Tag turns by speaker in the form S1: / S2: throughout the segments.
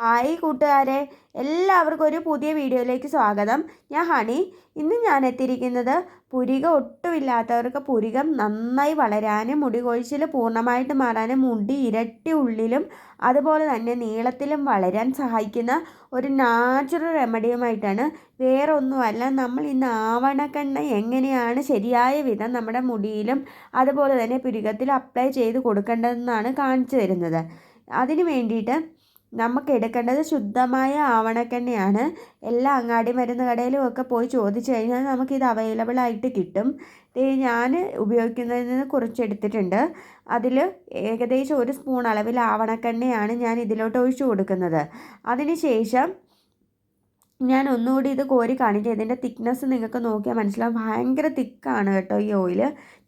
S1: Hi കൂട്ടുകാരെ എല്ലാവർക്കും ഒരു പുതിയ വീഡിയോയിലേക്ക് സ്വാഗതം. ഞാൻ ഹണി. ഇന്ന് ഞാൻ എത്തിയിരിക്കുന്നത് പുരികം ഒട്ടുമില്ലാത്തവർക്ക് പുരികം നന്നായി വളരാനും മുടി കൊഴിച്ചിൽ പൂർണമായിട്ട് മാറാനും മുടി ഇരട്ടി ഉള്ളിലും അതുപോലെ തന്നെ നീളത്തിലും വളരാൻ സഹായിക്കുന്ന ഒരു നാച്ചുറൽ റെമഡിയുമായിട്ടാണ് വേറെ ഒന്നുമല്ല നമ്മൾ ഇന്ന് ആവണക്കെണ്ണ എങ്ങനെയാണ് ശരിയായ വിധം നമ്മുടെ മുടിയിലും അതുപോലെ തന്നെ പുരികത്തിലും അപ്ലൈ ചെയ്ത് കൊടുക്കേണ്ടതെന്നാണ് കാണിച്ചു തരുന്നത്. അതിന് വേണ്ടിയിട്ട് നമുക്ക് എടുക്കേണ്ടത് ശുദ്ധമായ ആവണക്കെണ്ണയാണ്. എല്ലാ അങ്ങാടി മരുന്ന് കടയിലും ഒക്കെ പോയി ചോദിച്ചു കഴിഞ്ഞാൽ നമുക്കിത് അവൈലബിൾ ആയിട്ട് കിട്ടും. ഞാൻ ഉപയോഗിക്കുന്നതിൽ നിന്ന് കുറച്ചെടുത്തിട്ടുണ്ട് അതിൽ ഏകദേശം ഒരു സ്പൂൺ അളവിൽ ആവണക്കെണ്ണയാണ് ഞാൻ ഇതിലോട്ട് ഒഴിച്ചു കൊടുക്കുന്നത്. അതിന് ശേഷം ഞാൻ ഒന്നുകൂടി ഇത് കോരി കാണിക്കാം. ഇതിന്റെ തിക്നെസ് നിങ്ങൾക്ക് നോക്കിയാൽ മനസ്സിലാവും. ഭയങ്കര തിക്കാണ് കേട്ടോ ഈ ഓയിൽ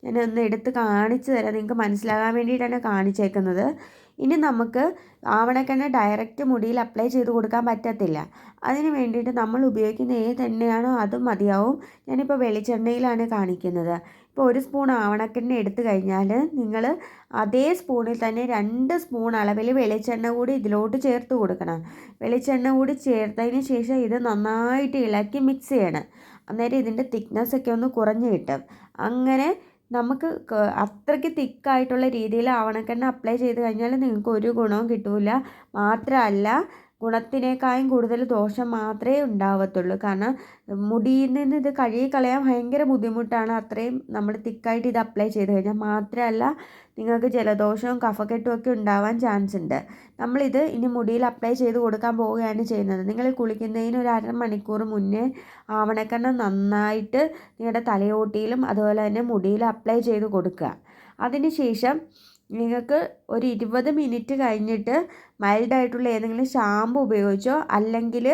S1: ഞാൻ ഒന്ന് എടുത്ത് കാണിച്ചു തരാം. നിങ്ങൾക്ക് മനസ്സിലാകാൻ വേണ്ടിയിട്ടാണ് കാണിച്ചേക്കുന്നത്. ഇനി നമുക്ക് ആവണക്കെണ്ണ ഡയറക്റ്റ് മുടിയിൽ അപ്ലൈ ചെയ്ത് കൊടുക്കാൻ പറ്റത്തില്ല. അതിന് വേണ്ടിയിട്ട് നമ്മൾ ഉപയോഗിക്കുന്ന ഏത് എണ്ണയാണോ അതും മതിയാവും. ഞാനിപ്പോൾ വെളിച്ചെണ്ണയിലാണ് കാണിക്കുന്നത്. ഇപ്പോൾ ഒരു സ്പൂൺ ആവണക്കെണ്ണ എടുത്തു കഴിഞ്ഞാൽ നിങ്ങൾ അതേ സ്പൂണിൽ തന്നെ രണ്ട് സ്പൂൺ അളവിൽ വെളിച്ചെണ്ണ കൂടി ഇതിലോട്ട് ചേർത്ത് കൊടുക്കണം. വെളിച്ചെണ്ണ കൂടി ചേർത്തതിന് ശേഷം ഇത് നന്നായിട്ട് ഇളക്കി മിക്സ് ചെയ്യണം. അന്നേരം ഇതിന്റെ തിക്നെസ് ഒക്കെ ഒന്ന് കുറഞ്ഞ് കിട്ടും. അങ്ങനെ നമുക്ക് അത്രയ്ക്ക് തിക്കായിട്ടുള്ള രീതിയിൽ ആവണക്കെണ്ണ അപ്ലൈ ചെയ്ത് കഴിഞ്ഞാൽ നിങ്ങൾക്ക് ഒരു ഗുണവും കിട്ടില്ല മാത്രമല്ല ഗുണത്തിനേക്കാളും കൂടുതൽ ദോഷം മാത്രമേ ഉണ്ടാവത്തുള്ളൂ. കാരണം മുടിയിൽ നിന്ന് ഇത് കഴുകി കളയാൻ ഭയങ്കര ബുദ്ധിമുട്ടാണ്. അത്രയും നമ്മൾ തിക്കായിട്ട് ഇത് അപ്ലൈ ചെയ്ത് കഴിഞ്ഞാൽ മാത്രമല്ല നിങ്ങൾക്ക് ജലദോഷവും കഫക്കെട്ടും ഒക്കെ ഉണ്ടാവാൻ ചാൻസ് ഉണ്ട്. നമ്മളിത് ഇനി മുടിയിൽ അപ്ലൈ ചെയ്ത് കൊടുക്കാൻ പോവുകയാണ് ചെയ്യുന്നത്. നിങ്ങൾ കുളിക്കുന്നതിന് ഒരു അരമണിക്കൂർ മുന്നേ ആവണക്കെണ്ണ നന്നായിട്ട് നിങ്ങളുടെ തലയോട്ടിയിലും അതുപോലെ തന്നെ മുടിയിൽ അപ്ലൈ ചെയ്ത് കൊടുക്കുക. അതിനുശേഷം നിങ്ങൾക്ക് ഒരു ഇരുപത് മിനിറ്റ് കഴിഞ്ഞിട്ട് മൈൽഡ് ആയിട്ടുള്ള ഏതെങ്കിലും ഷാമ്പു ഉപയോഗിച്ചോ അല്ലെങ്കിൽ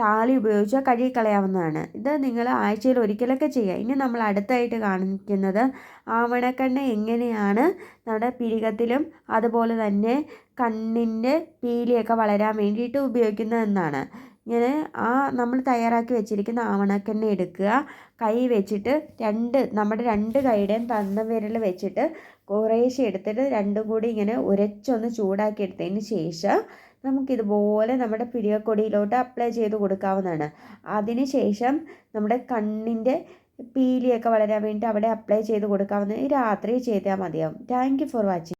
S1: താളി ഉപയോഗിച്ചോ കഴുകിക്കളയാവുന്നതാണ്. ഇത് നിങ്ങൾ ആഴ്ചയിൽ ഒരിക്കലൊക്കെ ചെയ്യുക. ഇനി നമ്മൾ അടുത്തായിട്ട് കാണിക്കുന്നത് ആവണക്കണ്ണ എങ്ങനെയാണ് നമ്മുടെ പിരികത്തിലും അതുപോലെ തന്നെ കണ്ണിന്റെ പീലിയൊക്കെ വളരാൻ വേണ്ടിയിട്ട് ഉപയോഗിക്കുന്നതെന്നാണ്. ഇങ്ങനെ ആ നമ്മൾ തയ്യാറാക്കി വെച്ചിരിക്കുന്ന ആവണക്കെണ്ണ എടുക്കുക. കൈ വെച്ചിട്ട് രണ്ട് നമ്മുടെ രണ്ട് കൈയുടെയും തന്ന വിരൽ വെച്ചിട്ട് കുറേശ്ശെ എടുത്തിട്ട് രണ്ടും കൂടി ഇങ്ങനെ ഉരച്ചൊന്ന് ചൂടാക്കി എടുത്തതിന് ശേഷം നമുക്കിതുപോലെ നമ്മുടെ പിടിയക്കൊടിയിലോട്ട് അപ്ലൈ ചെയ്ത് കൊടുക്കാവുന്നതാണ്. അതിന് ശേഷം നമ്മുടെ കണ്ണിന്റെ പീലിയൊക്കെ വളരാൻ വേണ്ടി അവിടെ അപ്ലൈ ചെയ്ത് കൊടുക്കാവുന്ന രാത്രി ചെയ്താൽ മതിയാവും. Thank for watching